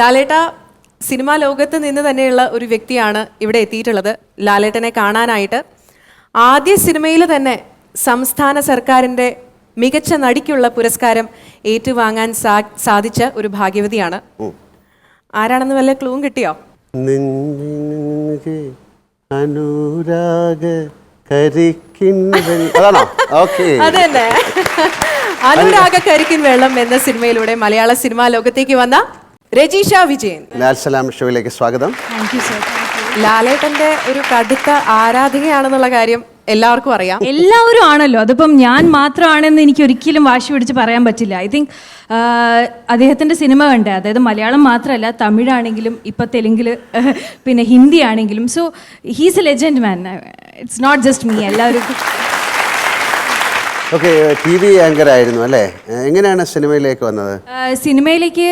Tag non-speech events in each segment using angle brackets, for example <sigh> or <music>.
ലാലേട്ട സിനിമാ ലോകത്ത് നിന്ന് തന്നെയുള്ള ഒരു വ്യക്തിയാണ് ഇവിടെ എത്തിയിട്ടുള്ളത്. ലാലേട്ടനെ കാണാനായിട്ട് ആദ്യ സിനിമയിൽ തന്നെ സംസ്ഥാന സർക്കാരിന്റെ മികച്ച നടിക്കുള്ള പുരസ്കാരം ഏറ്റുവാങ്ങാൻ സാധിച്ച ഒരു ഭാഗ്യവതിയാണ്. ആരാണെന്ന് വല്ല ക്ലൂവും കിട്ടിയോ? അനുരാഗ അനുരാഗ കരിക്കിൻ വെള്ളം എന്ന സിനിമയിലൂടെ മലയാള സിനിമാ ലോകത്തേക്ക് വന്ന രജീഷ വിജയൻ. ലാൽ സലാം ഷോയിലേക്ക് സ്വാഗതം. ലാലേട്ടന്റെ ഒരു കടുത്ത ആരാധികയാണെന്നുള്ള കാര്യം എല്ലാവർക്കും അറിയാം. എല്ലാവരും ആണല്ലോ. അതിപ്പം ഞാൻ മാത്രമാണെന്ന് എനിക്ക് ഒരിക്കലും വാശി പിടിച്ച് പറയാൻ പറ്റില്ല. ഐ തിങ്ക് അദ്ദേഹത്തിന്റെ സിനിമ കണ്ട് അതായത് മലയാളം മാത്രമല്ല തമിഴാണെങ്കിലും ഇപ്പം തെലുങ്കിൽ പിന്നെ ഹിന്ദി ആണെങ്കിലും. So he's a legend man it's not just me എല്ലാവരും ഓക്കെ ടി വി ആങ്കർ ആയിരുന്നു അല്ലേ എങ്ങനെയാണ് സിനിമയിലേക്ക് വന്നത്? സിനിമയിലേക്ക്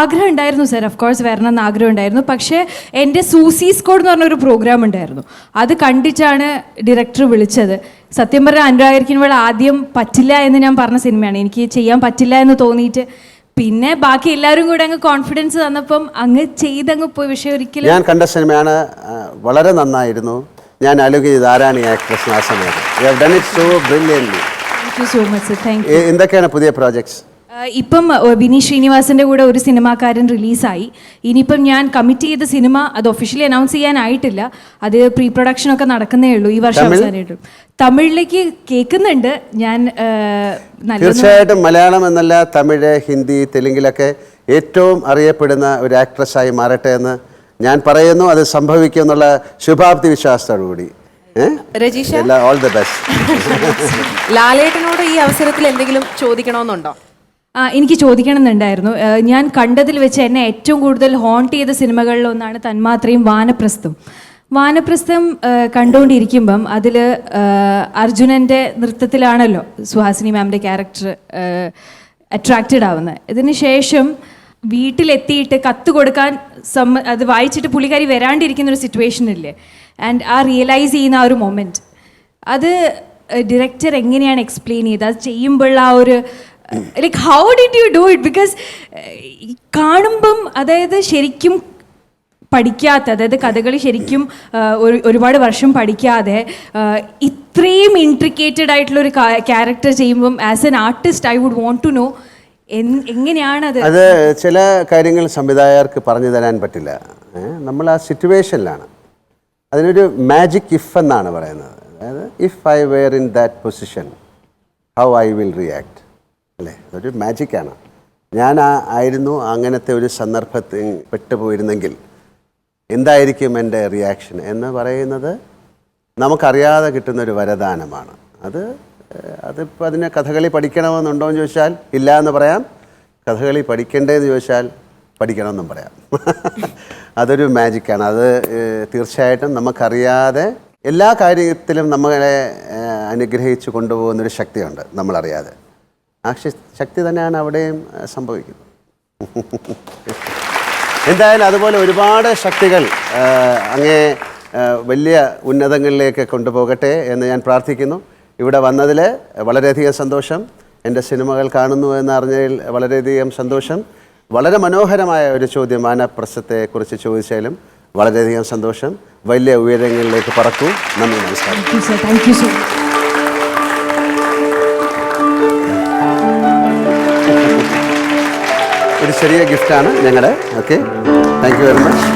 ആഗ്രഹം ഉണ്ടായിരുന്നു സർ. ഓഫ് കോഴ്സ് വരണം എന്ന് ആഗ്രഹം ഉണ്ടായിരുന്നു. പക്ഷേ എന്റെ സൂസി സ്കോഡ് എന്ന് പറഞ്ഞൊരു പ്രോഗ്രാം ഉണ്ടായിരുന്നു. അത് കണ്ടിട്ടാണ് ഡയറക്ടർ വിളിച്ചത്. സത്യം പറഞ്ഞാൽ അനുരാഗിരിക്കുമ്പോൾ ആദ്യം പറ്റില്ല എന്ന് ഞാൻ പറഞ്ഞ സിനിമയാണ്. എനിക്ക് ചെയ്യാൻ പറ്റില്ല എന്ന് തോന്നിയിട്ട്. പിന്നെ ബാക്കി എല്ലാവരും കൂടെ അങ്ങ് കോൺഫിഡൻസ് തന്നപ്പം അങ്ങ് ചെയ്തങ്ങ് പോയി. പക്ഷേ ഒരിക്കലും ഞാൻ കണ്ട സിനിമയാണ് വളരെ നന്നായിരുന്നു. ഞാൻ ഇത് ആരാണ് ഈ ആക്ട്രസ് ആ സമയത്ത്. You thank you so much sir thank എന്തൊക്കെയാണ് പുതിയ പ്രോജക്ട്സ് ഇപ്പം ബിനി ശ്രീനിവാസിന്റെ കൂടെ ഒരു സിനിമാക്കാരൻ റിലീസായി. ഇനിയിപ്പം ഞാൻ കമ്മിറ്റ് ചെയ്ത സിനിമ അത് ഒഫീഷ്യലി അനൗൺസ് ചെയ്യാനായിട്ടില്ല. അത് പ്രീ പ്രൊഡക്ഷൻ ഒക്കെ നടക്കുന്നേ ഉള്ളൂ. ഈ വർഷം? അവസാനമായിട്ടും തമിഴിലേക്ക് കേൾക്കുന്നുണ്ട്. ഞാൻ തീർച്ചയായിട്ടും മലയാളം എന്നല്ല തമിഴ് ഹിന്ദി തെലുങ്കിലൊക്കെ ഏറ്റവും അറിയപ്പെടുന്ന ഒരു ആക്ട്രസ് ആയി മാറട്ടെ എന്ന് ഞാൻ പറയുന്നു. അത് സംഭവിക്കും എന്നുള്ള ശുഭാപ്തി വിശ്വാസത്തോടു കൂടി രജീഷ? എല്ലാ ഓൾ ദി ബെസ്റ്റ് ലാലേട്ടനോട് ഈ അവസരത്തിൽ എന്തെങ്കിലും ചോദിക്കണമെന്നുണ്ടോ? ആ എനിക്ക് ചോദിക്കണമെന്നുണ്ടായിരുന്നു. ഞാൻ കണ്ടതിൽ വെച്ച് എന്നെ ഏറ്റവും കൂടുതൽ ഹോണ്ട് ചെയ്ത സിനിമകളിലൊന്നാണ് തന്മാത്രയും വാനപ്രസ്ഥം. വാനപ്രസ്ഥം കണ്ടുകൊണ്ടിരിക്കുമ്പം അതിൽ അർജുനന്റെ നൃത്തത്തിലാണല്ലോ സുഹാസിനി മാമിന്റെ ക്യാരക്ടർ അട്രാക്റ്റഡ് ആവുന്നത്. ഇതിന് ശേഷം വീട്ടിലെത്തിയിട്ട് കത്ത് കൊടുക്കാൻ സമ്മ അത് വായിച്ചിട്ട് പുള്ളിക്കാരി വരാണ്ടിരിക്കുന്ന ഒരു സിറ്റുവേഷൻ ഇല്ലേ? ആൻഡ് ആ റിയലൈസ് ചെയ്യുന്ന ആ ഒരു മൊമെന്റ് അത് ഡിറക്ടർ എങ്ങനെയാണ് എക്സ്പ്ലെയിൻ ചെയ്തത്? അത് ചെയ്യുമ്പോഴുള്ള ആ ഒരു like how did you do it because കാണുമ്പം അതായത് ശരിക്കും പഠിക്കാത്ത അതായത് കഥകളി ശരിക്കും ഒരു ഒരുപാട് വർഷം പഠിക്കാതെ ഇത്രയും ഇൻട്രിക്കേറ്റഡ് ആയിട്ടുള്ള ഒരു ക്യാരക്ടർ ചെയ്യുമ്പം as an artist I would want to know എങ്ങനെയാണത് അത്? ചില കാര്യങ്ങൾ സംവിധായകർക്ക് പറഞ്ഞു തരാൻ പറ്റില്ല. നമ്മൾ ആ സിറ്റുവേഷനിലാണ് അതിനൊരു മാജിക് ഇഫ് എന്നാണ് പറയുന്നത്. അതായത് if I were in that position how I will react അല്ലേ? അതൊരു മാജിക്കാണ് ഞാൻ ആ ആയിരുന്നു അങ്ങനത്തെ ഒരു സന്ദർഭത്തിൽ പെട്ടുപോയിരുന്നെങ്കിൽ എന്തായിരിക്കും എന്റെ റിയാക്ഷൻ എന്ന് പറയുന്നത് നമുക്കറിയാതെ കിട്ടുന്നൊരു വരദാനമാണ്. അത് അതിപ്പോൾ അതിനെ കഥകളി പഠിക്കണമെന്നുണ്ടോ എന്ന് ചോദിച്ചാൽ ഇല്ല എന്ന് പറയാം. കഥകളി പഠിക്കണ്ടേന്ന് ചോദിച്ചാൽ പഠിക്കണമെന്നും പറയാം. <laughs> അതൊരു മാജിക്കാണ്. അത് തീർച്ചയായിട്ടും നമുക്കറിയാതെ എല്ലാ കാര്യത്തിലും നമ്മളെ അനുഗ്രഹിച്ചു കൊണ്ടുപോകുന്ന കൊണ്ടുപോകുന്നൊരു ശക്തിയുണ്ട് നമ്മളറിയാതെ. ആ ശക്തി തന്നെയാണ് അവിടെയും സംഭവിക്കുന്നത്. <laughs> എന്തായാലും അതുപോലെ ഒരുപാട് ശക്തികൾ അങ്ങേ വലിയ ഉന്നതങ്ങളിലേക്ക് കൊണ്ടുപോകട്ടെ എന്ന് ഞാൻ പ്രാർത്ഥിക്കുന്നു. ഇവിടെ വന്നതിൽ വളരെയധികം സന്തോഷം. എന്റെ സിനിമകൾ കാണുന്നു എന്നറിഞ്ഞതിൽ വളരെയധികം സന്തോഷം. വളരെ മനോഹരമായ ഒരു ചോദ്യം മാനപ്രസ്ഥത്തെക്കുറിച്ച് ചോദിച്ചാലും വളരെയധികം സന്തോഷം. വലിയ ഉയരങ്ങളിലേക്ക് പറക്കൂ. നന്ദി നമസ്കാരം. Thank sir thank you so much ഒരു ചെറിയ ഗിഫ്റ്റാണ് ഞങ്ങളുടെ okay thank you very much